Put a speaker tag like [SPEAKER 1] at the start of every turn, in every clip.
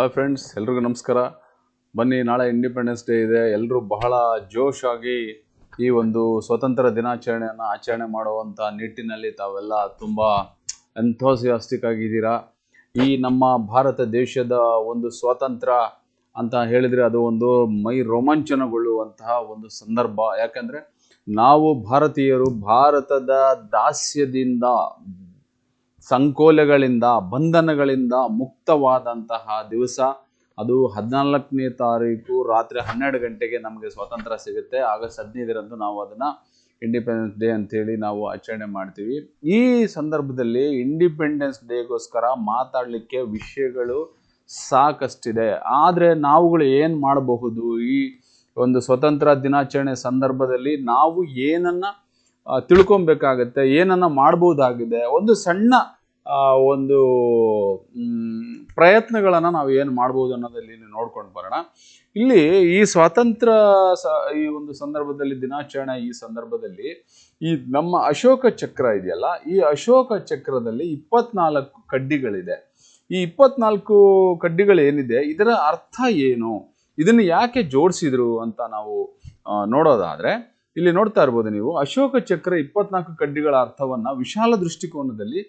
[SPEAKER 1] Hi friends, ಎಲ್ರಿಗೂ ನಮಸ್ಕಾರ. ಬನ್ನಿ, ನಾಳೆ ಇಂಡಿಪೆಂಡೆನ್ಸ್ ಡೇ ಇದೆ. ಎಲ್ಲರೂ ಬಹಳ ಜೋಶ್ ಆಗಿ ಈ ಒಂದು ಸ್ವತಂತ್ರ ದಿನಾಚರಣೆಯನ್ನು ಆಚರಣೆ ಮಾಡುವಂಥ ನಿಟ್ಟಿನಲ್ಲಿ ತಾವೆಲ್ಲ ತುಂಬ ಎಂಥೋಸಿಯಾಸ್ಟಿಕ್ ಆಗಿದ್ದೀರಾ? ಈ ನಮ್ಮ ಭಾರತ ದೇಶದ ಒಂದು ಸ್ವಾತಂತ್ರ್ಯ ಅಂತ ಹೇಳಿದರೆ ಅದು ಒಂದು ಮೈ ರೋಮಾಂಚನಗೊಳ್ಳುವಂತಹ ಒಂದು ಸಂದರ್ಭ. ಯಾಕಂದರೆ ನಾವು ಭಾರತೀಯರು ಭಾರತದ ದಾಸ್ಯದಿಂದ ಸಂಕೋಲೆಗಳಿಂದ, ಬಂಧನಗಳಿಂದ ಮುಕ್ತವಾದಂತಹ ದಿವಸ. ಅದು ಹದಿನಾಲ್ಕನೇ ತಾರೀಕು ರಾತ್ರಿ ಹನ್ನೆರಡು ಗಂಟೆಗೆ ನಮಗೆ ಸ್ವಾತಂತ್ರ್ಯ ಸಿಗುತ್ತೆ. ಆಗಸ್ಟ್ ಹದಿನೈದರಂದು ನಾವು ಅದನ್ನು ಇಂಡಿಪೆಂಡೆನ್ಸ್ ಡೇ ಅಂಥೇಳಿ ನಾವು ಆಚರಣೆ ಮಾಡ್ತೀವಿ. ಈ ಸಂದರ್ಭದಲ್ಲಿ ಇಂಡಿಪೆಂಡೆನ್ಸ್ ಡೇಗೋಸ್ಕರ ಮಾತಾಡಲಿಕ್ಕೆ ವಿಷಯಗಳು ಸಾಕಷ್ಟಿದೆ. ಆದರೆ ನಾವುಗಳು ಏನು ಮಾಡಬಹುದು? ಈ ಒಂದು ಸ್ವತಂತ್ರ ದಿನಾಚರಣೆ ಸಂದರ್ಭದಲ್ಲಿ ನಾವು ಏನನ್ನ ತಿಳ್ಕೊಬೇಕಾಗತ್ತೆ, ಏನನ್ನ ಮಾಡ್ಬೋದಾಗಿದೆ, ಒಂದು ಸಣ್ಣ ಒಂದು ಪ್ರಯತ್ನಗಳನ್ನ ನಾವು ಏನು ಮಾಡ್ಬೋದು ಅನ್ನೋದಲ್ಲಿ ನೋಡ್ಕೊಂಡು ಬರೋಣ. ಇಲ್ಲಿ ಈ ಸ್ವಾತಂತ್ರ್ಯ ಸ, ಈ ಒಂದು ಸಂದರ್ಭದಲ್ಲಿ, ದಿನಾಚರಣೆ ಈ ಸಂದರ್ಭದಲ್ಲಿ, ಈ ನಮ್ಮ ಅಶೋಕ ಚಕ್ರ ಇದೆಯಲ್ಲ, ಈ ಅಶೋಕ ಚಕ್ರದಲ್ಲಿ ಇಪ್ಪತ್ನಾಲ್ಕು ಕಡ್ಡಿಗಳಿದೆ. ಈ ಇಪ್ಪತ್ನಾಲ್ಕು ಕಡ್ಡಿಗಳು ಏನಿದೆ, ಇದರ ಅರ್ಥ ಏನು? ಇದನ್ನು ಯಾಕೆ ಜೋಡಿಸಿದ್ರು ಅಂತ ನಾವು ನೋಡೋದಾದ್ರೆ ಇಲ್ಲಿ ನೋಡ್ತಾ ಇರ್ಬೋದು ನೀವು, ಅಶೋಕ ಚಕ್ರ ಇಪ್ಪತ್ನಾಲ್ಕು ಕಡ್ಡಿಗಳ ಅರ್ಥವನ್ನ ವಿಶಾಲ ದೃಷ್ಟಿಕೋನದಲ್ಲಿ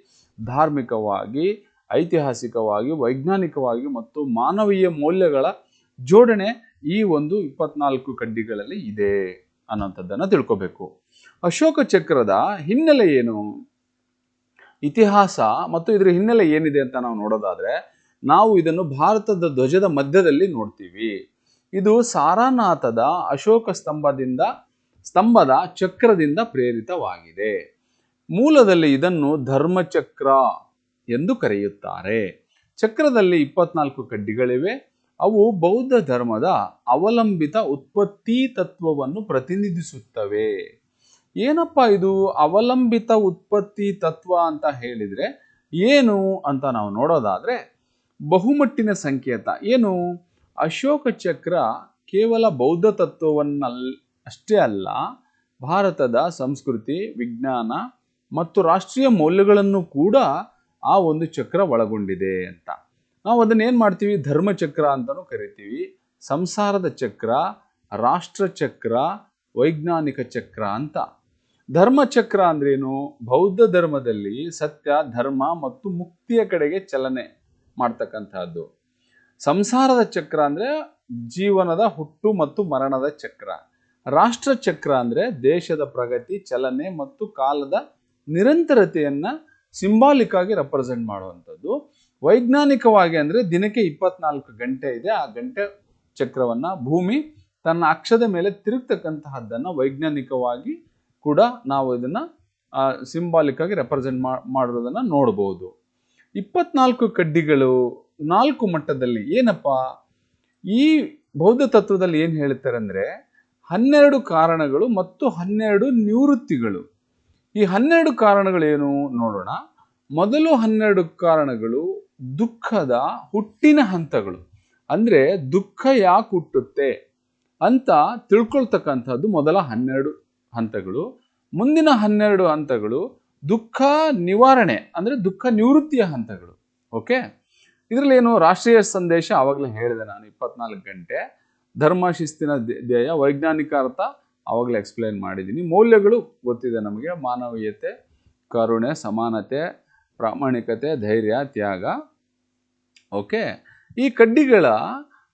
[SPEAKER 1] ಧಾರ್ಮಿಕವಾಗಿ, ಐತಿಹಾಸಿಕವಾಗಿ, ವೈಜ್ಞಾನಿಕವಾಗಿ ಮತ್ತು ಮಾನವೀಯ ಮೌಲ್ಯಗಳ ಜೋಡಣೆ ಈ ಒಂದು ಇಪ್ಪತ್ನಾಲ್ಕು ಕಡ್ಡಿಗಳಲ್ಲಿ ಇದೆ ಅನ್ನೋಂಥದ್ದನ್ನು ತಿಳ್ಕೋಬೇಕು. ಅಶೋಕ ಚಕ್ರದ ಹಿನ್ನೆಲೆ ಏನು? ಇತಿಹಾಸ ಮತ್ತು ಇದರ ಹಿನ್ನೆಲೆ ಏನಿದೆ ಅಂತ ನಾವು ನೋಡೋದಾದ್ರೆ, ನಾವು ಇದನ್ನು ಭಾರತದ ಧ್ವಜದ ಮಧ್ಯದಲ್ಲಿ ನೋಡ್ತೀವಿ. ಇದು ಸಾರಾನಾಥದ ಅಶೋಕ ಸ್ತಂಭದಿಂದ ಸ್ತಂಭದ ಚಕ್ರದಿಂದ ಪ್ರೇರಿತವಾಗಿದೆ. ಮೂಲದಲ್ಲಿ ಇದನ್ನು ಧರ್ಮಚಕ್ರ ಎಂದು ಕರೆಯುತ್ತಾರೆ. ಚಕ್ರದಲ್ಲಿ ಇಪ್ಪತ್ನಾಲ್ಕು ಕಡ್ಡಿಗಳಿವೆ. ಅವು ಬೌದ್ಧ ಧರ್ಮದ ಅವಲಂಬಿತ ಉತ್ಪತ್ತಿ ತತ್ವವನ್ನು ಪ್ರತಿನಿಧಿಸುತ್ತವೆ. ಏನಪ್ಪ ಇದು ಅವಲಂಬಿತ ಉತ್ಪತ್ತಿ ತತ್ವ ಅಂತ ಹೇಳಿದ್ರೆ ಏನು ಅಂತ ನಾವು ನೋಡೋದಾದ್ರೆ ಬಹುಮಟ್ಟಿನ ಸಂಕೇತ. ಏನು? ಅಶೋಕ ಚಕ್ರ ಕೇವಲ ಬೌದ್ಧ ತತ್ವವನ್ನಲ್ ಅಷ್ಟೇ ಅಲ್ಲ, ಭಾರತದ ಸಂಸ್ಕೃತಿ, ವಿಜ್ಞಾನ ಮತ್ತು ರಾಷ್ಟ್ರೀಯ ಮೌಲ್ಯಗಳನ್ನು ಕೂಡ ಆ ಒಂದು ಚಕ್ರ ಒಳಗೊಂಡಿದೆ ಅಂತ. ನಾವು ಅದನ್ನ ಏನು ಮಾಡ್ತೀವಿ? ಧರ್ಮಚಕ್ರ ಅಂತಲೂ ಕರಿತೀವಿ. ಸಂಸಾರದ ಚಕ್ರ, ರಾಷ್ಟ್ರ ಚಕ್ರ, ವೈಜ್ಞಾನಿಕ ಚಕ್ರ ಅಂತ. ಧರ್ಮಚಕ್ರ ಅಂದ್ರೇನು? ಬೌದ್ಧ ಧರ್ಮದಲ್ಲಿ ಸತ್ಯ, ಧರ್ಮ ಮತ್ತು ಮುಕ್ತಿಯ ಕಡೆಗೆ ಚಲನೆ ಮಾಡ್ತಕ್ಕಂತಹದ್ದು ಸಂಸಾರದ ಚಕ್ರ ಅಂದ್ರೆ ಜೀವನದ ಹುಟ್ಟು ಮತ್ತು ಮರಣದ ಚಕ್ರ. ರಾಷ್ಟ್ರ ಚಕ್ರ ಅಂದ್ರೆ ದೇಶದ ಪ್ರಗತಿ, ಚಲನೆ ಮತ್ತು ಕಾಲದ ನಿರಂತರತೆಯನ್ನು ಸಿಂಬಾಲಿಕ್ ಆಗಿ ರೆಪ್ರೆಸೆಂಟ್ ಮಾಡುವಂಥದ್ದು. ವೈಜ್ಞಾನಿಕವಾಗಿ ಅಂದ್ರೆ ದಿನಕ್ಕೆ ಇಪ್ಪತ್ನಾಲ್ಕು ಗಂಟೆ ಇದೆ. ಆ ಗಂಟೆ ಚಕ್ರವನ್ನ ಭೂಮಿ ತನ್ನ ಅಕ್ಷದ ಮೇಲೆ ತಿರುಗ್ತಕ್ಕಂತಹದ್ದನ್ನು ವೈಜ್ಞಾನಿಕವಾಗಿ ಕೂಡ ನಾವು ಇದನ್ನ ಸಿಂಬಾಲಿಕ್ ಆಗಿ ರೆಪ್ರೆಸೆಂಟ್ ಮಾಡಿರೋದನ್ನು ನೋಡಬಹುದು ಇಪ್ಪತ್ನಾಲ್ಕು ಕಡ್ಡಿಗಳು ನಾಲ್ಕು ಮಟ್ಟದಲ್ಲಿ ಏನಪ್ಪ? ಈ ಬೌದ್ಧ ತತ್ವದಲ್ಲಿ ಏನು ಹೇಳ್ತಾರೆ ಅಂದ್ರೆ ಹನ್ನೆರಡು ಕಾರಣಗಳು ಮತ್ತು ಹನ್ನೆರಡು ನಿವೃತ್ತಿಗಳು. ಈ ಹನ್ನೆರಡು ಕಾರಣಗಳೇನು ನೋಡೋಣ. ಮೊದಲು ಹನ್ನೆರಡು ಕಾರಣಗಳು ದುಃಖದ ಹುಟ್ಟಿನ ಹಂತಗಳು. ಅಂದರೆ ದುಃಖ ಯಾಕೆ ಹುಟ್ಟುತ್ತೆ ಅಂತ ತಿಳ್ಕೊಳ್ತಕ್ಕಂಥದ್ದು ಮೊದಲ ಹನ್ನೆರಡು ಹಂತಗಳು. ಮುಂದಿನ ಹನ್ನೆರಡು ಹಂತಗಳು ದುಃಖ ನಿವಾರಣೆ, ಅಂದರೆ ದುಃಖ ನಿವೃತ್ತಿಯ ಹಂತಗಳು. ಓಕೆ? ಇದರಲ್ಲಿ ಏನು ರಾಷ್ಟ್ರೀಯ ಸಂದೇಶ ಆವಾಗಲೇ ಹೇಳಿದೆ ನಾನು ಇಪ್ಪತ್ನಾಲ್ಕು ಗಂಟೆ. ಧರ್ಮ ಶಿಸ್ತಿನ ಧ್ಯೇ- ಧ್ಯೇಯ, ವೈಜ್ಞಾನಿಕ ಅರ್ಥ ಆವಾಗಲೇ ಎಕ್ಸ್ಪ್ಲೈನ್ ಮಾಡಿದ್ದೀನಿ. ಮೌಲ್ಯಗಳು ಗೊತ್ತಿದೆ ನಮಗೆ. ಮಾನವೀಯತೆ, ಕರುಣೆ, ಸಮಾನತೆ, ಪ್ರಾಮಾಣಿಕತೆ, ಧೈರ್ಯ, ತ್ಯಾಗ. ಓಕೆ? ಈ ಕಡ್ಡಿಗಳ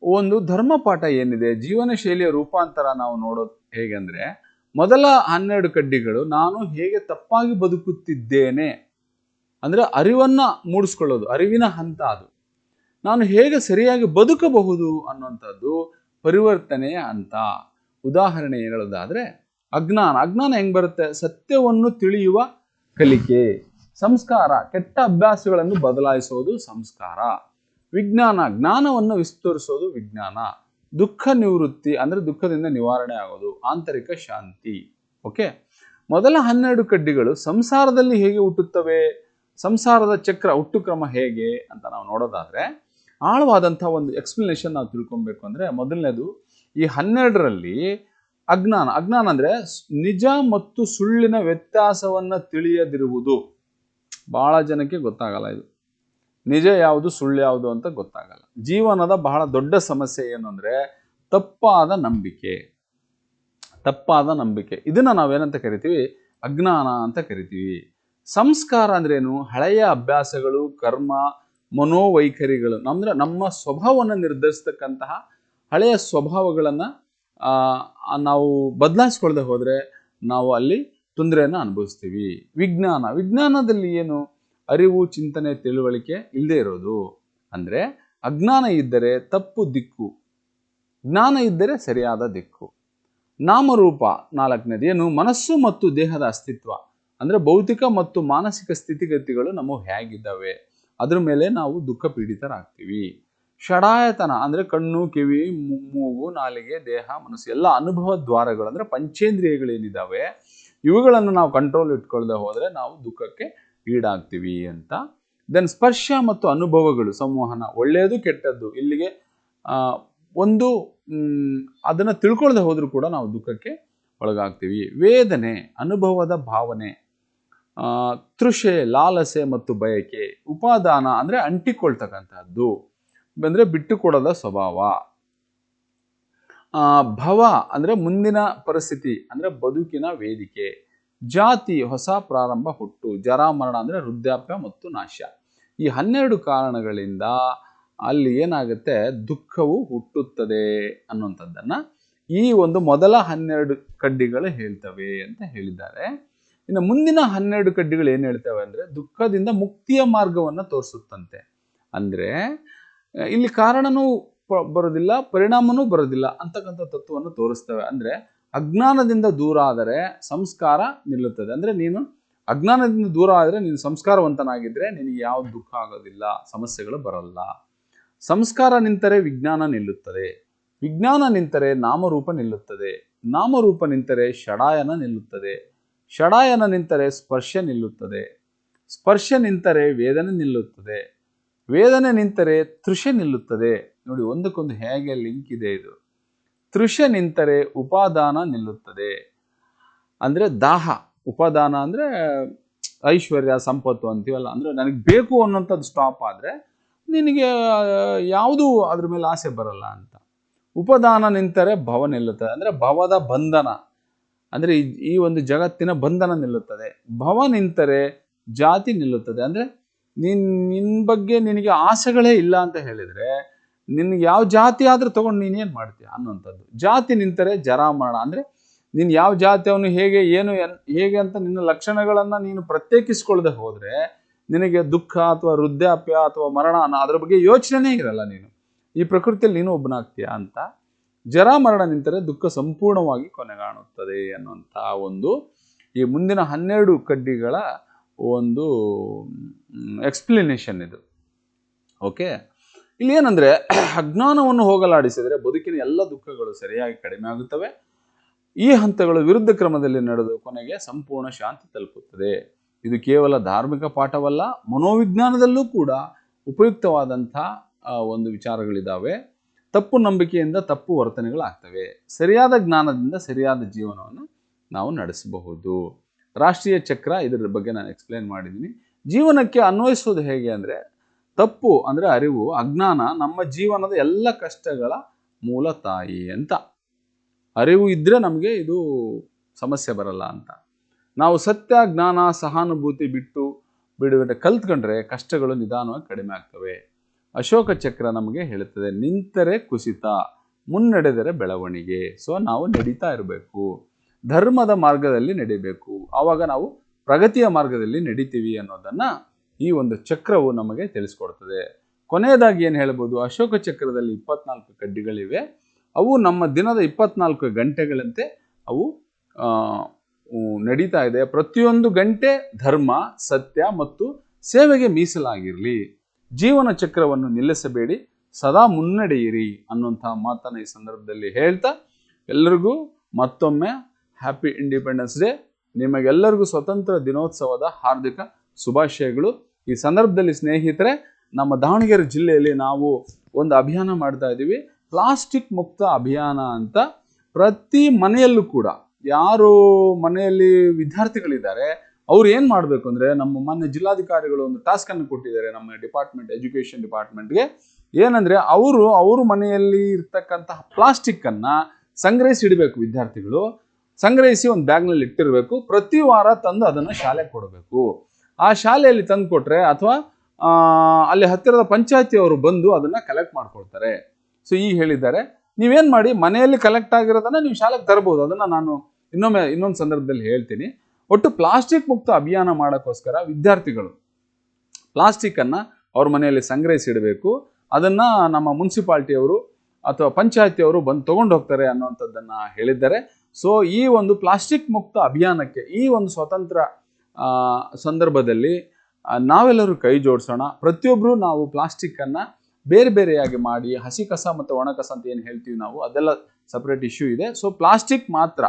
[SPEAKER 1] ಒಂದು ಧರ್ಮಪಾಠ ಏನಿದೆ? ಜೀವನ ಶೈಲಿಯ ರೂಪಾಂತರ ನಾವು ನೋಡೋದು ಹೇಗೆಂದರೆ ಮೊದಲ ಹನ್ನೆರಡು ಕಡ್ಡಿಗಳು ನಾನು ಹೇಗೆ ತಪ್ಪಾಗಿ ಬದುಕುತ್ತಿದ್ದೇನೆ ಅಂದರೆ ಅರಿವನ್ನು ಮೂಡಿಸ್ಕೊಳ್ಳೋದು, ಅರಿವಿನ ಹಂತ ಅದು. ನಾನು ಹೇಗೆ ಸರಿಯಾಗಿ ಬದುಕಬಹುದು ಅನ್ನುವಂಥದ್ದು ಪರಿವರ್ತನೆಯ ಅಂತ. ಉದಾಹರಣೆ ಹೇಳೋದಾದರೆ, ಅಜ್ಞಾನ. ಅಜ್ಞಾನ ಹೆಂಗ್ ಬರುತ್ತೆ? ಸತ್ಯವನ್ನು ತಿಳಿಯುವ ಕಲಿಕೆ. ಸಂಸ್ಕಾರ. ಕೆಟ್ಟ ಅಭ್ಯಾಸಗಳನ್ನು ಬದಲಾಯಿಸೋದು ಸಂಸ್ಕಾರ. ವಿಜ್ಞಾನ. ಜ್ಞಾನವನ್ನು ವಿಸ್ತರಿಸೋದು ವಿಜ್ಞಾನ. ದುಃಖ ನಿವೃತ್ತಿ ಅಂದ್ರೆ ದುಃಖದಿಂದ ನಿವಾರಣೆ ಆಗೋದು. ಆಂತರಿಕ ಶಾಂತಿ. ಓಕೆ? ಮೊದಲ ಹನ್ನೆರಡು ಕಡ್ಡಿಗಳು ಸಂಸಾರದಲ್ಲಿ ಹೇಗೆ ಹುಟ್ಟುತ್ತವೆ? ಸಂಸಾರದ ಚಕ್ರ ಹುಟ್ಟು ಕ್ರಮ ಹೇಗೆ ಅಂತ ನಾವು ನೋಡೋದಾದ್ರೆ ಆಳವಾದಂಥ ಒಂದು ಎಕ್ಸ್ಪ್ಲನೇಷನ್ ನಾವು ತಿಳ್ಕೊಬೇಕು ಅಂದರೆ ಮೊದಲನೇದು ಈ ಹನ್ನೆರಡರಲ್ಲಿ ಅಜ್ಞಾನ. ಅಜ್ಞಾನ ಅಂದರೆ ನಿಜ ಮತ್ತು ಸುಳ್ಳಿನ ವ್ಯತ್ಯಾಸವನ್ನು ತಿಳಿಯದಿರುವುದು. ಬಹಳ ಜನಕ್ಕೆ ಗೊತ್ತಾಗಲ್ಲ ಇದು. ನಿಜ ಯಾವುದು, ಸುಳ್ಳು ಯಾವುದು ಅಂತ ಗೊತ್ತಾಗಲ್ಲ. ಜೀವನದ ಬಹಳ ದೊಡ್ಡ ಸಮಸ್ಯೆ ಏನು ಅಂದರೆ ತಪ್ಪಾದ ನಂಬಿಕೆ. ತಪ್ಪಾದ ನಂಬಿಕೆ. ಇದನ್ನು ನಾವೇನಂತ ಕರಿತೀವಿ? ಅಜ್ಞಾನ ಅಂತ ಕರಿತೀವಿ. ಸಂಸ್ಕಾರ ಅಂದ್ರೇನು ಹಳೆಯ ಅಭ್ಯಾಸಗಳು, ಕರ್ಮ ಮನೋವೈಖರಿಗಳು. ಅಂದ್ರೆ ನಮ್ಮ ಸ್ವಭಾವವನ್ನು ನಿರ್ಧರಿಸ್ತಕ್ಕಂತಹ ಹಳೆಯ ಸ್ವಭಾವಗಳನ್ನು ನಾವು ಬದಲಾಯಿಸ್ಕೊಳ್ದೆ ಹೋದರೆ ನಾವು ಅಲ್ಲಿ ತೊಂದರೆಯನ್ನು ಅನುಭವಿಸ್ತೀವಿ. ವಿಜ್ಞಾನ. ವಿಜ್ಞಾನದಲ್ಲಿ ಏನು ಅರಿವು, ಚಿಂತನೆ, ತಿಳುವಳಿಕೆ ಇಲ್ಲದೆ ಇರೋದು? ಅಂದರೆ ಅಜ್ಞಾನ ಇದ್ದರೆ ತಪ್ಪು ದಿಕ್ಕು. ಜ್ಞಾನ ಇದ್ದರೆ ಸರಿಯಾದ ದಿಕ್ಕು. ನಾಮರೂಪ ನಾಲ್ಕನೇದು ಏನು? ಮನಸ್ಸು ಮತ್ತು ದೇಹದ ಅಸ್ತಿತ್ವ. ಅಂದರೆ ಭೌತಿಕ ಮತ್ತು ಮಾನಸಿಕ ಸ್ಥಿತಿಗತಿಗಳು ನಮಗೆ ಹೇಗಿದ್ದಾವೆ ಅದ್ರ ಮೇಲೆ ನಾವು ದುಃಖ ಪೀಡಿತರಾಗ್ತೀವಿ. ಷಡಾಯತನ ಅಂದರೆ ಕಣ್ಣು, ಕಿವಿ ಮೂಗು, ನಾಲಿಗೆ, ದೇಹ, ಮನಸ್ಸು ಎಲ್ಲ ಅನುಭವ ದ್ವಾರಗಳು ಅಂದರೆ ಪಂಚೇಂದ್ರಿಯಗಳೇನಿದ್ದಾವೆ ಇವುಗಳನ್ನು ನಾವು ಕಂಟ್ರೋಲ್ ಇಟ್ಕೊಳ್ಳದೆ ಹೋದರೆ ನಾವು ದುಃಖಕ್ಕೆ ಈಡಾಗ್ತೀವಿ ಅಂತ. ದೆನ್ ಸ್ಪರ್ಶ ಮತ್ತು ಅನುಭವಗಳು, ಸಂವಹನ, ಒಳ್ಳೆಯದು, ಕೆಟ್ಟದ್ದು, ಇಲ್ಲಿಗೆ ಒಂದು ಅದನ್ನು ತಿಳ್ಕೊಳ್ಳದೆ ಹೋದರೂ ಕೂಡ ನಾವು ದುಃಖಕ್ಕೆ ಒಳಗಾಗ್ತೀವಿ. ವೇದನೆ, ಅನುಭವದ ಭಾವನೆ ತೃಷೆ, ಲಾಲಸೆ ಮತ್ತು ಬಯಕೆ. ಉಪಾದಾನ ಅಂದರೆ ಅಂಟಿಕೊಳ್ತಕ್ಕಂಥದ್ದು. ಅಂದರೆ ಬಿಟ್ಟುಕೊಡದ ಸ್ವಭಾವ. ಭವ ಅಂದರೆ ಮುಂದಿನ ಪರಿಸ್ಥಿತಿ, ಅಂದರೆ ಬದುಕಿನ ವೇದಿಕೆ. ಜಾತಿ, ಹೊಸ ಪ್ರಾರಂಭ, ಹುಟ್ಟು. ಜರಾಮರಣ ಅಂದರೆ ವೃದ್ಧಾಪ್ಯ ಮತ್ತು ನಾಶ. ಈ ಹನ್ನೆರಡು ಕಾರಣಗಳಿಂದ ಅಲ್ಲಿ ಏನಾಗುತ್ತೆ? ದುಃಖವು ಹುಟ್ಟುತ್ತದೆ ಅನ್ನುವಂಥದ್ದನ್ನು ಈ ಒಂದು ಮೊದಲ ಹನ್ನೆರಡು ಕಡ್ಡಿಗಳು ಹೇಳ್ತವೆ ಅಂತ ಹೇಳಿದ್ದಾರೆ. ಇನ್ನು ಮುಂದಿನ ಹನ್ನೆರಡು ಕಡ್ಡಿಗಳು ಏನು ಹೇಳ್ತವೆ ಅಂದರೆ ದುಃಖದಿಂದ ಮುಕ್ತಿಯ ಮಾರ್ಗವನ್ನು ತೋರಿಸುತ್ತಂತೆ. ಅಂದರೆ ಇಲ್ಲಿ ಕಾರಣನೂ ಬರೋದಿಲ್ಲ, ಪರಿಣಾಮನೂ ಬರೋದಿಲ್ಲ ಅಂತಕ್ಕಂಥ ತತ್ವವನ್ನು ತೋರಿಸ್ತವೆ. ಅಂದರೆ, ಅಜ್ಞಾನದಿಂದ ದೂರ ಆದರೆ ಸಂಸ್ಕಾರ ನಿಲ್ಲುತ್ತದೆ. ಅಂದರೆ ನೀನು ಅಜ್ಞಾನದಿಂದ ದೂರ ಆದರೆ ನೀನು ಸಂಸ್ಕಾರವಂತನಾಗಿದ್ದರೆ ನಿನಗೆ ಯಾವ ದುಃಖ ಆಗೋದಿಲ್ಲ, ಸಮಸ್ಯೆಗಳು ಬರಲ್ಲ. ಸಂಸ್ಕಾರ ನಿಂತರೆ ವಿಜ್ಞಾನ ನಿಲ್ಲುತ್ತದೆ. ವಿಜ್ಞಾನ ನಿಂತರೆ ನಾಮರೂಪ ನಿಲ್ಲುತ್ತದೆ. ನಾಮರೂಪ ನಿಂತರೆ ಷಡಾಯನ ನಿಲ್ಲುತ್ತದೆ. ಷಡಾಯನ ನಿಂತರೆ ಸ್ಪರ್ಶ ನಿಲ್ಲುತ್ತದೆ, ಸ್ಪರ್ಶ ನಿಂತರೆ ವೇದನೆ ನಿಲ್ಲುತ್ತದೆ, ವೇದನೆ ನಿಂತರೆ ತೃಷೆ ನಿಲ್ಲುತ್ತದೆ. ನೋಡಿ, ಒಂದಕ್ಕೊಂದು ಹೇಗೆ ಲಿಂಕ್ ಇದೆ ಇದು. ತೃಷೆ ನಿಂತರೆ ಉಪಾದಾನ ನಿಲ್ಲುತ್ತದೆ. ಅಂದರೆ ದಾಹ, ಉಪಾದಾನ ಅಂದರೆ ಐಶ್ವರ್ಯ, ಸಂಪತ್ತು ಅಂತೀವಲ್ಲ, ಅಂದರೆ ನನಗೆ ಬೇಕು ಅನ್ನೋಂಥದ್ದು ಸ್ಟಾಪ್ ಆದರೆ ನಿನಗೆ, ಯಾವುದೂ ಅದ್ರ ಮೇಲೆ ಆಸೆ ಬರಲ್ಲ ಅಂತ. ಉಪದಾನ ನಿಂತರೆ ಭವ ನಿಲ್ಲುತ್ತದೆ, ಅಂದರೆ ಭವದ ಬಂಧನ. ಅಂದರೆ ಈ ಒಂದು ಜಗತ್ತಿನ ಬಂಧನ ನಿಲ್ಲುತ್ತದೆ. ಭವ ನಿಂತರೆ ಜಾತಿ ನಿಲ್ಲುತ್ತದೆ. ಅಂದರೆ ನಿನ್ ನಿನ್ನ ಬಗ್ಗೆ ನಿನಗೆ ಆಸೆಗಳೇ ಇಲ್ಲ ಅಂತ ಹೇಳಿದರೆ ನಿನ್ಗೆ ಯಾವ ಜಾತಿ ಆದರೂ ತೊಗೊಂಡು ನೀನೇನು ಮಾಡ್ತೀಯ ಅನ್ನುವಂಥದ್ದು. ಜಾತಿ ನಿಂತರೆ ಜರಾಮರಣ ಅಂದರೆ ನೀನು ಯಾವ ಜಾತಿಯವನು ಹೇಗೆ, ಏನು ಹೇಗೆ ಅಂತ ನಿನ್ನ ಲಕ್ಷಣಗಳನ್ನು ನೀನು ಪ್ರತ್ಯೇಕಿಸ್ಕೊಳ್ಳದೆ ಹೋದರೆ ನಿನಗೆ ದುಃಖ ಅಥವಾ ವೃದ್ಧಾಪ್ಯ ಅಥವಾ ಮರಣ ಅನ್ನೋ ಅದ್ರ ಬಗ್ಗೆ ಯೋಚನೆನೇ ಇರಲ್ಲ ನೀನು. ಈ ಪ್ರಕೃತಿಯಲ್ಲಿ ನೀನು ಒಬ್ಬನಾಗ್ತೀಯ ಅಂತ ಜರಾಮರಣ ನಿಂತರೆ ದುಃಖ ಸಂಪೂರ್ಣವಾಗಿ ಕೊನೆಗಾಣುತ್ತದೆ ಅನ್ನುವಂಥ ಒಂದು ಈ ಮುಂದಿನ ಹನ್ನೆರಡು ಕಡ್ಡಿಗಳ ಒಂದು ಎಕ್ಸ್ಪ್ಲನೇಷನ್ ಇದು. ಓಕೆ ಇಲ್ಲಿ ಏನಂದ್ರೆ, ಅಜ್ಞಾನವನ್ನು ಹೋಗಲಾಡಿಸಿದರೆ ಬದುಕಿನ ಎಲ್ಲ ದುಃಖಗಳು ಸರಿಯಾಗಿ ಕಡಿಮೆ ಆಗುತ್ತವೆ. ಈ ಹಂತಗಳು ವಿರುದ್ಧ ಕ್ರಮದಲ್ಲಿ ನಡೆದು ಕೊನೆಗೆ ಸಂಪೂರ್ಣ ಶಾಂತಿ ತಲುಪುತ್ತದೆ. ಇದು ಕೇವಲ ಧಾರ್ಮಿಕ ಪಾಠವಲ್ಲ, ಮನೋವಿಜ್ಞಾನದಲ್ಲೂ ಕೂಡ ಉಪಯುಕ್ತವಾದಂಥ ಒಂದು ವಿಚಾರಗಳಿದ್ದಾವೆ ತಪ್ಪು ನಂಬಿಕೆಯಿಂದ ತಪ್ಪು ವರ್ತನೆಗಳಾಗ್ತವೆ. ಸರಿಯಾದ ಜ್ಞಾನದಿಂದ ಸರಿಯಾದ ಜೀವನವನ್ನು ನಾವು ನಡೆಸಬಹುದು. ರಾಷ್ಟ್ರೀಯ ಚಕ್ರ ಇದರ ಬಗ್ಗೆ ನಾನು ಎಕ್ಸ್ಪ್ಲೇನ್ ಮಾಡಿದ್ದೀನಿ. ಜೀವನಕ್ಕೆ ಅನ್ವಯಿಸೋದು ಹೇಗೆ ಅಂದರೆ, ತಪ್ಪು ಅಂದರೆ ಅರಿವು, ಅಜ್ಞಾನ ನಮ್ಮ ಜೀವನದ ಎಲ್ಲ ಕಷ್ಟಗಳ ಮೂಲ ತಾಯಿ ಅಂತ. ಅರಿವು ಇದ್ದರೆ ನಮಗೆ ಇದು ಸಮಸ್ಯೆ ಬರಲ್ಲ ಅಂತ. ನಾವು ಸತ್ಯ, ಜ್ಞಾನ, ಸಹಾನುಭೂತಿ ಬಿಟ್ಟು ಬಿಡುಗಡೆ ಕಲ್ತ್ಕೊಂಡ್ರೆ ಕಷ್ಟಗಳು ನಿಧಾನವಾಗಿ ಕಡಿಮೆ ಆಗ್ತವೆ. ಅಶೋಕ ಚಕ್ರ ನಮಗೆ ಹೇಳುತ್ತದೆ, ನಿಂತರೆ ಕುಸಿತ, ಮುನ್ನಡೆದರೆ ಬೆಳವಣಿಗೆ. ಸೊ ನಾವು ನಡೀತಾ ಇರಬೇಕು. ಧರ್ಮದ ಮಾರ್ಗದಲ್ಲಿ ನಡಿಬೇಕು. ಆವಾಗ ನಾವು ಪ್ರಗತಿಯ ಮಾರ್ಗದಲ್ಲಿ ನಡಿತೀವಿ ಅನ್ನೋದನ್ನ ಈ ಒಂದು ಚಕ್ರವು ನಮಗೆ ತಿಳಿಸ್ಕೊಡ್ತದೆ. ಕೊನೆಯದಾಗಿ ಏನು ಹೇಳ್ಬೋದು, ಅಶೋಕ ಚಕ್ರದಲ್ಲಿ ಇಪ್ಪತ್ನಾಲ್ಕು ಕಡ್ಡಿಗಳಿವೆ. ಅವು ನಮ್ಮ ದಿನದ ಇಪ್ಪತ್ನಾಲ್ಕು ಗಂಟೆಗಳಂತೆ ಅವು ನಡೀತಾ ಇದೆ. ಪ್ರತಿಯೊಂದು ಗಂಟೆ ಧರ್ಮ, ಸತ್ಯ ಮತ್ತು ಸೇವೆಗೆ ಮೀಸಲಾಗಿರಲಿ. ಜೀವನ ಚಕ್ರವನ್ನು ನಿಲ್ಲಿಸಬೇಡಿ, ಸದಾ ಮುನ್ನಡೆಯಿರಿ ಅನ್ನುವಂಥ ಮಾತನ್ನು ಈ ಸಂದರ್ಭದಲ್ಲಿ ಹೇಳ್ತಾ ಎಲ್ಲರಿಗೂ ಮತ್ತೊಮ್ಮೆ ಹ್ಯಾಪಿ ಇಂಡಿಪೆಂಡೆನ್ಸ್ ಡೇ ನಿಮಗೆಲ್ಲರಿಗೂ ಸ್ವತಂತ್ರ ದಿನೋತ್ಸವದ ಹಾರ್ದಿಕ ಶುಭಾಶಯಗಳು. ಈ ಸಂದರ್ಭದಲ್ಲಿ ಸ್ನೇಹಿತರೆ, ನಮ್ಮ ದಾವಣಗೆರೆ ಜಿಲ್ಲೆಯಲ್ಲಿ ನಾವು ಒಂದು ಅಭಿಯಾನ ಮಾಡ್ತಾ ಇದ್ದೀವಿ. ಪ್ಲಾಸ್ಟಿಕ್ ಮುಕ್ತ ಅಭಿಯಾನ ಅಂತ ಪ್ರತಿ ಮನೆಯಲ್ಲೂ ಕೂಡ, ಯಾರು ಮನೆಯಲ್ಲಿ ವಿದ್ಯಾರ್ಥಿಗಳಿದ್ದಾರೆ ಅವ್ರು ಏನು ಮಾಡಬೇಕು ಅಂದ್ರೆ ನಮ್ಮ ಮೊನ್ನೆ ಜಿಲ್ಲಾಧಿಕಾರಿಗಳು ಒಂದು ಟಾಸ್ಕ್ ಅನ್ನು ಕೊಟ್ಟಿದ್ದಾರೆ ನಮ್ಮ ಡಿಪಾರ್ಟ್ಮೆಂಟ್ ಎಜುಕೇಶನ್ ಡಿಪಾರ್ಟ್ಮೆಂಟ್ಗೆ ಏನಂದ್ರೆ ಅವರು, ಅವ್ರ ಮನೆಯಲ್ಲಿ ಇರ್ತಕ್ಕಂತಹ ಪ್ಲಾಸ್ಟಿಕ್ ಅನ್ನ ಸಂಗ್ರಹಿಸಿ ಇಡಬೇಕು ವಿದ್ಯಾರ್ಥಿಗಳು. ಸಂಗ್ರಹಿಸಿ ಒಂದು ಬ್ಯಾಗ್ನಲ್ಲಿ ಇಟ್ಟಿರಬೇಕು. ಪ್ರತಿ ವಾರ ತಂದು ಅದನ್ನು ಶಾಲೆಗೆ ಕೊಡಬೇಕು. ಆ ಶಾಲೆಯಲ್ಲಿ ತಂದು ಕೊಟ್ರೆ ಅಥವಾ ಅಲ್ಲಿ ಹತ್ತಿರದ ಪಂಚಾಯತಿಯವರು ಬಂದು ಅದನ್ನ ಕಲೆಕ್ಟ್ ಮಾಡ್ಕೊಳ್ತಾರೆ. ಸೊ ಈ ಹೇಳಿದ್ದಾರೆ. ನೀವೇನು ಮಾಡಿ ಮನೆಯಲ್ಲಿ ಕಲೆಕ್ಟ್ ಆಗಿರೋದನ್ನ ನೀವು ಶಾಲೆಗೆ ತರಬಹುದು ಅದನ್ನ ನಾನು ಇನ್ನೊಮ್ಮೆ, ಇನ್ನೊಂದು ಸಂದರ್ಭದಲ್ಲಿ ಹೇಳ್ತೀನಿ. ಒಟ್ಟು ಪ್ಲಾಸ್ಟಿಕ್ ಮುಕ್ತ ಅಭಿಯಾನ ಮಾಡೋಕ್ಕೋಸ್ಕರ ವಿದ್ಯಾರ್ಥಿಗಳು ಪ್ಲಾಸ್ಟಿಕ್ ಅನ್ನ ಅವ್ರ ಮನೆಯಲ್ಲಿ ಸಂಗ್ರಹಿಸಿಡಬೇಕು ಅದನ್ನು ನಮ್ಮ ಮುನ್ಸಿಪಾಲ್ಟಿಯವರು ಅಥವಾ ಪಂಚಾಯತಿಯವರು ಬಂದು ತಗೊಂಡು ಹೋಗ್ತಾರೆ ಅನ್ನುವಂಥದ್ದನ್ನ ಹೇಳಿದ್ದಾರೆ. ಸೊ ಈ ಒಂದು ಪ್ಲಾಸ್ಟಿಕ್ ಮುಕ್ತ ಅಭಿಯಾನಕ್ಕೆ ಈ ಒಂದು ಸ್ವತಂತ್ರ ಸಂದರ್ಭದಲ್ಲಿ ನಾವೆಲ್ಲರೂ ಕೈ ಜೋಡಿಸೋಣ. ಪ್ರತಿಯೊಬ್ಬರು ನಾವು ಪ್ಲಾಸ್ಟಿಕ್ ಅನ್ನ ಬೇರೆ ಬೇರೆಯಾಗಿ ಮಾಡಿ, ಹಸಿ ಕಸ ಮತ್ತು ಒಣ ಕಸ ಅಂತ ಏನು ಹೇಳ್ತೀವಿ ನಾವು, ಅದೆಲ್ಲ ಸಪ್ರೇಟ್ ಇಶ್ಯೂ ಇದೆ. ಸೊ ಪ್ಲಾಸ್ಟಿಕ್ ಮಾತ್ರ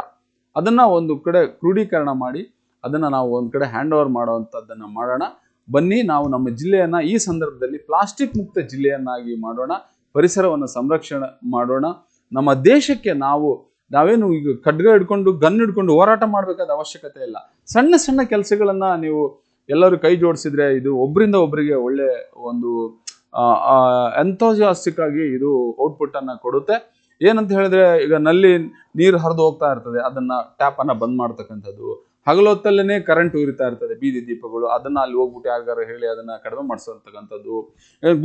[SPEAKER 1] ಅದನ್ನ ಒಂದು ಕಡೆ ಕ್ರೋಢೀಕರಣ ಮಾಡಿ, ಅದನ್ನು ನಾವು ಒಂದು ಕಡೆ ಹ್ಯಾಂಡ್ ಓವರ್ ಮಾಡುವಂಥದ್ದನ್ನು ಮಾಡೋಣ. ಬನ್ನಿ, ನಾವು ನಮ್ಮ ಜಿಲ್ಲೆಯನ್ನು ಈ ಸಂದರ್ಭದಲ್ಲಿ ಪ್ಲಾಸ್ಟಿಕ್ ಮುಕ್ತ ಜಿಲ್ಲೆಯನ್ನಾಗಿ ಮಾಡೋಣ, ಪರಿಸರವನ್ನು ಸಂರಕ್ಷಣೆ ಮಾಡೋಣ. ನಮ್ಮ ದೇಶಕ್ಕೆ ನಾವು, ನಾವೇನು ಈಗ ಖಡ್ಗ ಹಿಡ್ಕೊಂಡು, ಗನ್ ಹಿಡ್ಕೊಂಡು ಹೋರಾಟ ಮಾಡಬೇಕಾದ ಅವಶ್ಯಕತೆ ಇಲ್ಲ. ಸಣ್ಣ ಸಣ್ಣ ಕೆಲಸಗಳನ್ನು ನೀವು ಎಲ್ಲರೂ ಕೈ ಜೋಡಿಸಿದ್ರೆ ಇದು ಒಬ್ಬರಿಂದ ಒಬ್ಬರಿಗೆ ಒಳ್ಳೆ ಒಂದು ಎಂಥೋಜಾಸ್ಟಿಕ್ ಆಗಿ ಇದು ಔಟ್ಪುಟ್ ಅನ್ನು ಕೊಡುತ್ತೆ. ಏನಂತ ಹೇಳಿದ್ರೆ ಈಗ ನಲ್ಲಿ ನೀರು ಹರಿದು ಹೋಗ್ತಾ ಇರ್ತದೆ, ಅದನ್ನ ಟ್ಯಾಪ್ ಅನ್ನ ಬಂದ್ ಮಾಡ್ತಕ್ಕಂಥದ್ದು. ಹಗಲೊತ್ತಲ್ಲೇ ಕರೆಂಟ್ ಉರಿತಾ ಇರ್ತದೆ, ಬೀದಿ ದೀಪಗಳು, ಅದನ್ನ ಅಲ್ಲಿ ಹೋಗ್ಬಿಟ್ಟು ಯಾರಿಗಾರು ಹೇಳಿ ಅದನ್ನ ಕಡಿಮೆ ಮಾಡಿಸತಕ್ಕಂಥದ್ದು.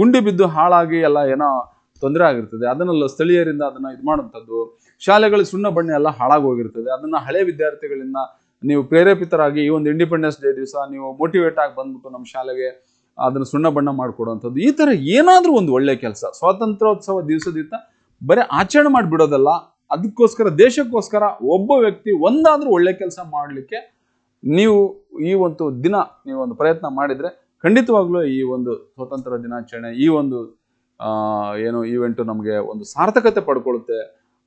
[SPEAKER 1] ಗುಂಡಿ ಬಿದ್ದು ಹಾಳಾಗಿ ಎಲ್ಲ ಏನೋ ತೊಂದರೆ ಆಗಿರ್ತದೆ, ಅದನ್ನೆಲ್ಲ ಸ್ಥಳೀಯರಿಂದ ಅದನ್ನ ಇದು ಮಾಡುವಂಥದ್ದು. ಶಾಲೆಗಳು ಸುಣ್ಣ ಬಣ್ಣ ಎಲ್ಲ ಹಾಳಾಗಿ ಹೋಗಿರ್ತದೆ, ಅದನ್ನ ಹಳೆ ವಿದ್ಯಾರ್ಥಿಗಳಿಂದ ನೀವು ಪ್ರೇರೇಪಿತರಾಗಿ ಈ ಒಂದು ಇಂಡಿಪೆಂಡೆನ್ಸ್ ಡೇ ದಿವಸ ನೀವು ಮೋಟಿವೇಟ್ ಆಗಿ ಬಂದ್ಬಿಟ್ಟು ನಮ್ಮ ಶಾಲೆಗೆ ಅದನ್ನ ಸುಣ್ಣ ಬಣ್ಣ ಮಾಡಿಕೊಡುವಂಥದ್ದು ಈ ತರ ಏನಾದ್ರೂ ಒಂದು ಒಳ್ಳೆ ಕೆಲಸ, ಸ್ವಾತಂತ್ರ್ಯೋತ್ಸವ ದಿವಸದಿಂದ ಬರೀ ಆಚರಣೆ ಮಾಡಿಬಿಡೋದಲ್ಲ, ಅದಕ್ಕೋಸ್ಕರ, ದೇಶಕ್ಕೋಸ್ಕರ ಒಬ್ಬ ವ್ಯಕ್ತಿ ಒಂದಾದ್ರೂ ಒಳ್ಳೆ ಕೆಲಸ ಮಾಡಲಿಕ್ಕೆ ನೀವು ಈ ಒಂದು ದಿನ ನೀವು ಒಂದು ಪ್ರಯತ್ನ ಮಾಡಿದ್ರೆ ಖಂಡಿತವಾಗ್ಲೂ ಈ ಒಂದು ಸ್ವತಂತ್ರ ದಿನಾಚರಣೆ, ಈ ಒಂದು ಏನು ಈವೆಂಟು ನಮಗೆ ಒಂದು ಸಾರ್ಥಕತೆ ಪಡ್ಕೊಳ್ಳುತ್ತೆ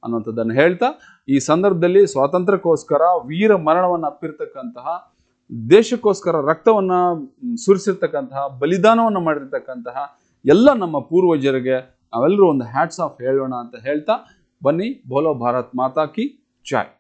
[SPEAKER 1] ಅನ್ನುವಂಥದ್ದನ್ನು ಹೇಳ್ತಾ, ಈ ಸಂದರ್ಭದಲ್ಲಿ ಸ್ವಾತಂತ್ರ್ಯಕ್ಕೋಸ್ಕರ ವೀರ ಮರಣವನ್ನು ಅಪ್ಪಿರ್ತಕ್ಕಂತಹ, ದೇಶಕ್ಕೋಸ್ಕರ ರಕ್ತವನ್ನ ಸುರಿಸಿರ್ತಕ್ಕಂತಹ, ಬಲಿದಾನವನ್ನು ಮಾಡಿರ್ತಕ್ಕಂತಹ ಎಲ್ಲ ನಮ್ಮ ಪೂರ್ವಜರಿಗೆ ನಾವೆಲ್ಲರೂ ಒಂದು ಹ್ಯಾಟ್ಸ್ ಆಫ್ ಹೇಳೋಣ ಅಂತ ಹೇಳ್ತಾ ಬನ್ನಿ. ಬೋಲೋ ಭಾರತ್ ಮಾತಾ ಕಿ ಜಾಯ್.